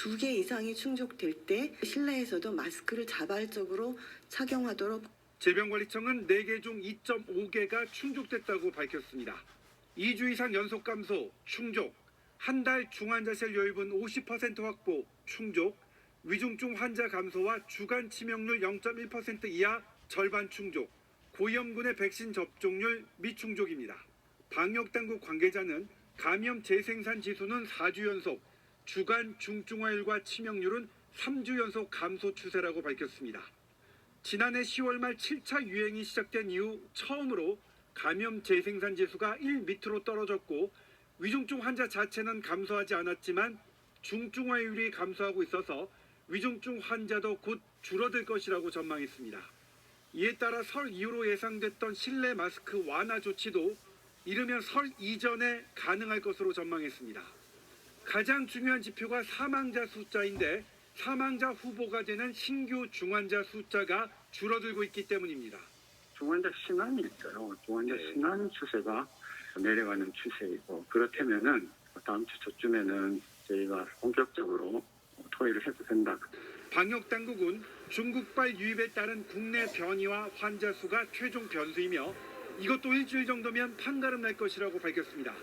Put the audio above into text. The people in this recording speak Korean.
두 개 이상이 충족될 때 실내에서도 마스크를 자발적으로 착용하도록 질병관리청은 4개 중 2.5개가 충족됐다고 밝혔습니다. 2주 이상 연속 감소, 충족, 한 달 중환자실 여유분 50% 확보, 충족, 위중증 환자 감소와 주간 치명률 0.1% 이하 절반 충족, 고위험군의 백신 접종률 미충족입니다. 방역당국 관계자는 감염 재생산 지수는 4주 연속, 주간 중증화율과 치명률은 3주 연속 감소 추세라고 밝혔습니다. 지난해 10월 말 7차 유행이 시작된 이후 처음으로 감염 재생산 지수가 1 밑으로 떨어졌고 위중증 환자 자체는 감소하지 않았지만 중증화율이 감소하고 있어서 위중증 환자도 곧 줄어들 것이라고 전망했습니다. 이에 따라 설 이후로 예상됐던 실내 마스크 완화 조치도 이르면 설 이전에 가능할 것으로 전망했습니다. 가장 중요한 지표가 사망자 숫자인데 사망자 후보가 되는 신규 중환자 숫자가 줄어들고 있기 때문입니다. 중환자 신환이 있어요. 중환자 네. 신환 추세가 내려가는 추세이고 그렇다면은 다음 주 초쯤에는 저희가 본격적으로 토의를 해도 된다. 방역 당국은 중국발 유입에 따른 국내 변이와 환자 수가 최종 변수이며 이것도 일주일 정도면 판가름 날 것이라고 밝혔습니다.